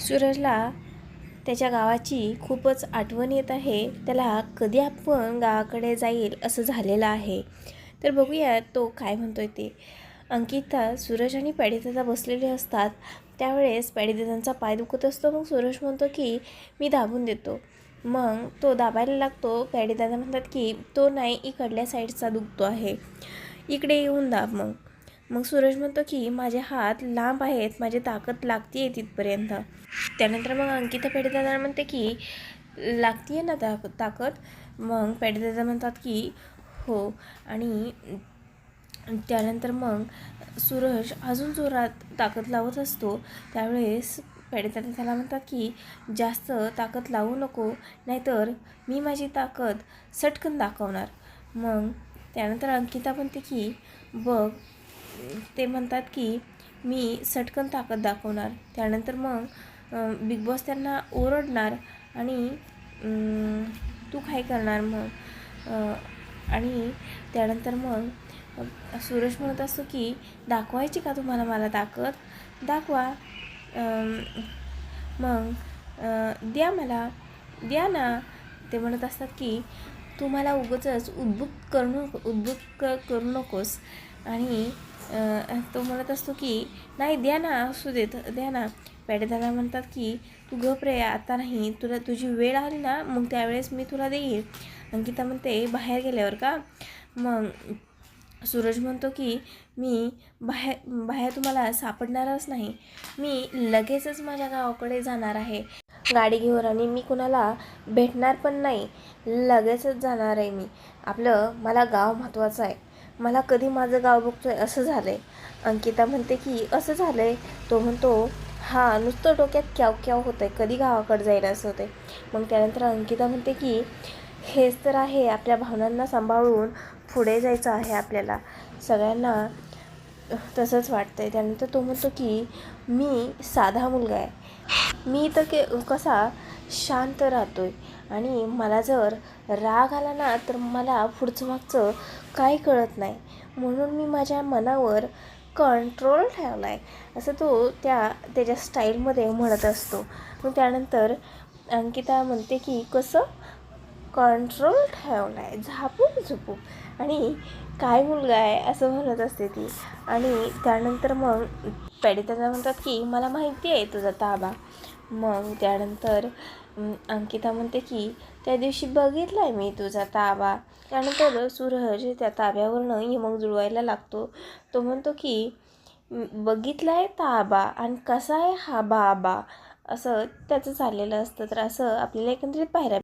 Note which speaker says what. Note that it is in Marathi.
Speaker 1: सूरजला त्याच्या गावाची खूपच आठवण येत आहे. त्याला कधी आपण गावाकडे जाईल असं झालेलं आहे. तर बघूया तो काय म्हणतोय ते. अंकिता सूरज आणि पॅडीदादा बसलेले असतात. त्यावेळेस पॅडीदादांचा पाय दुखत असतो. मग सूरज म्हणतो की मी दाबून देतो. मग तो दाबायला लागतो. पॅडीदादा म्हणतात की तो नाही इकडल्या साईडचा दुखतो आहे. इकडे येऊन दाब मग. मग सूरज म्हणतो की माझे हात लांब आहेत माझी ताकद लागते आहे तिथपर्यंत. त्यानंतर मग अंकिता पेडदादा म्हणते की लागते ना ताक ताकद? मग पेडदादा म्हणतात की हो. आणि त्यानंतर मग सूरज अजून जोरात ताकद लावत असतो. त्यावेळेस पेडदादा त्याला म्हणतात की जास्त ताकद लावू नको नाहीतर मी माझी ताकद सटकन दाखवणार. मग त्यानंतर अंकिता म्हणते की बघ ते म्हणतात की मी सटकन ताकद दाखवणार. त्यानंतर मग बिग बॉस त्यांना ओरडणार आणि तू काय करणार मग? आणि त्यानंतर मग सुरेश सूरज म्हणत असतो की दाखवायची का तुम्हाला मला ताकद? दाखवा. मग द्या मला द्या ना. ते म्हणत असतात की तू मला उगचच उद्बुक करू उद्बुक क- करू नकोस. आणि तो म्हणत असतो की नाही द्या ना असू देत द्या ना. पॅडेदादा म्हणतात की तू गप रे आता नाही तुला तुझी वेळ आली ना मग त्यावेळेस मी तुला देईल अंकिता म्हणते बाहेर गेल्यावर का? मग सूरज म्हणतो की मी बाहेर बाहेर तुम्हाला सापडणारच नाही. मी लगेचच माझ्या गावाकडे जाणार आहे. गाडी घेऊन आणि मी कुणाला भेटणार पण नाही. लगेचच जाणार आहे मी. आपलं मला गाव महत्त्वाचं आहे. मला कधी माझं गाव बघतो आहे असं झालं आहे अंकिता म्हणते की असं झालं आहे तो म्हणतो हा नुसतं डोक्यात क्याव क्याव होतं आहे कधी गावाकडे जाईल असं होतं आहे मग त्यानंतर अंकिता म्हणते की हेच तर आहे आपल्या भावनांना सांभाळून पुढे जायचं आहे आपल्याला. सगळ्यांना तसंच वाटतं आहे त्यानंतर तो म्हणतो की मी साधा मुलगा आहे. मी तर के कसा शांत राहतो आहे आणि मला जर राग आला ना तर मला पुढचं मागचं काय कळत नाही. म्हणून मी माझ्या मनावर कंट्रोल ठेवला आहे असं तो त्या त्याच्या स्टाईलमध्ये म्हणत असतो. मग त्यानंतर अंकिता म्हणते की कसं? कंट्रोल ठेवला आहे झापूक झुपूक. आणि काय मुलगा आहे असं म्हणत असते ती. आणि त्यानंतर मग पॅडिताना म्हणतात की मला माहिती आहे तुझा ताबा. मग त्यानंतर अंकिता म्हणते की त्या दिवशी बघितला आहे मी तुझा ताबा. त्यानंतर सूरज त्या ताब्यावरनं यमक जुळवायला लागतो. तो म्हणतो की बघितला आहे ताबा आणि कसा आहे हा बाबा? असं त्याचं चाललेलं असतं. तर असं आपल्याला एकंदरीत पाहायला